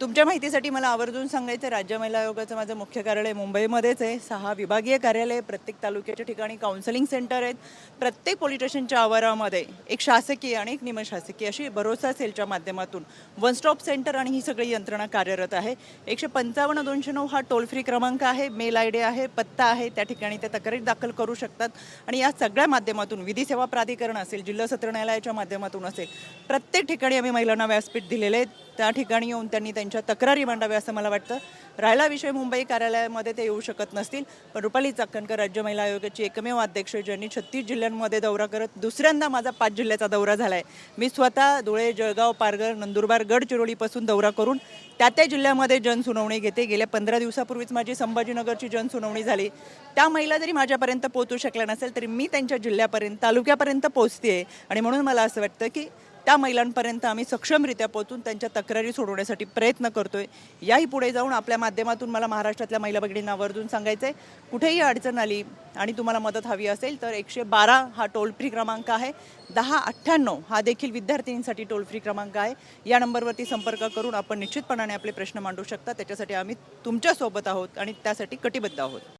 तुमच्या माहितीसाठी मला आवर्जून सांगायचं राज्य महिला आयोगाचं माझं मुख्य कार्यालय मुंबईमध्येच आहे. सहा विभागीय कार्यालय प्रत्येक तालुक्याच्या ठिकाणी काउन्सिलिंग सेंटर आहेत. प्रत्येक पोलीस स्टेशनच्या आवारामध्ये एक शासकीय आणि एक निमशासकीय अशी भरोसा सेलच्या माध्यमातून वन स्टॉप सेंटर आणि ही सगळी यंत्रणा कार्यरत आहे. एकशे पंचावन्न दोनशे नऊ हा टोल फ्री क्रमांक आहे. मेल आय डी आहे पत्ता आहे. त्या ठिकाणी ते तक्रारी दाखल करू शकतात. आणि या सगळ्या माध्यमातून विधी सेवा प्राधिकरण असेल जिल्हा सत्र न्यायालयाच्या माध्यमातून असेल प्रत्येक ठिकाणी आम्ही महिलांना व्यासपीठ दिलेले आहे. त्या ठिकाणी येऊन त्यांनी त्यांच्या तक्रारी मांडाव्या असं मला वाटतं. राहिला विषय मुंबई कार्यालयामध्ये ते येऊ शकत नसतील. पण रुपाली चाकणकर राज्य महिला आयोगाची एकमेव अध्यक्ष ज्यांनी छत्तीस जिल्ह्यांमध्ये दौरा करत दुसऱ्यांदा माझा पाच जिल्ह्याचा दौरा झाला आहे मी स्वतः धुळे जळगाव पारगर नंदुरबार गडचिरोलीपासून दौरा करून त्या त्या जिल्ह्यामध्ये जनसुनावणी घेते. गेल्या पंधरा दिवसापूर्वीच माझी संभाजीनगरची जनसुनावणी झाली. त्या महिला जरी माझ्यापर्यंत पोहोचू शकल्या नसेल तरी मी त्यांच्या जिल्ह्यापर्यंत तालुक्यापर्यंत पोहोचते आणि म्हणून मला असं वाटतं की त्या महिलांपर्यंत आम्ही सक्षमरित्या पोहोचून त्यांच्या तक्रारी सोडवण्यासाठी प्रयत्न करतोय. याही पुढे जाऊन आपल्या माध्यमातून मला महाराष्ट्रातल्या महिला भगिनींना आवर्जून सांगायचं आहे कुठेही अडचण आली आणि तुम्हाला मदत हवी असेल तर एकशे बारा हा टोल फ्री क्रमांक आहे. दहा अठ्ठ्याण्णव हा देखील विद्यार्थिनींसाठी टोल फ्री क्रमांक आहे. या नंबरवरती संपर्क करून आपण निश्चितपणाने आपले प्रश्न मांडू शकता. त्याच्यासाठी आम्ही तुमच्यासोबत आहोत आणि त्यासाठी कटिबद्ध आहोत.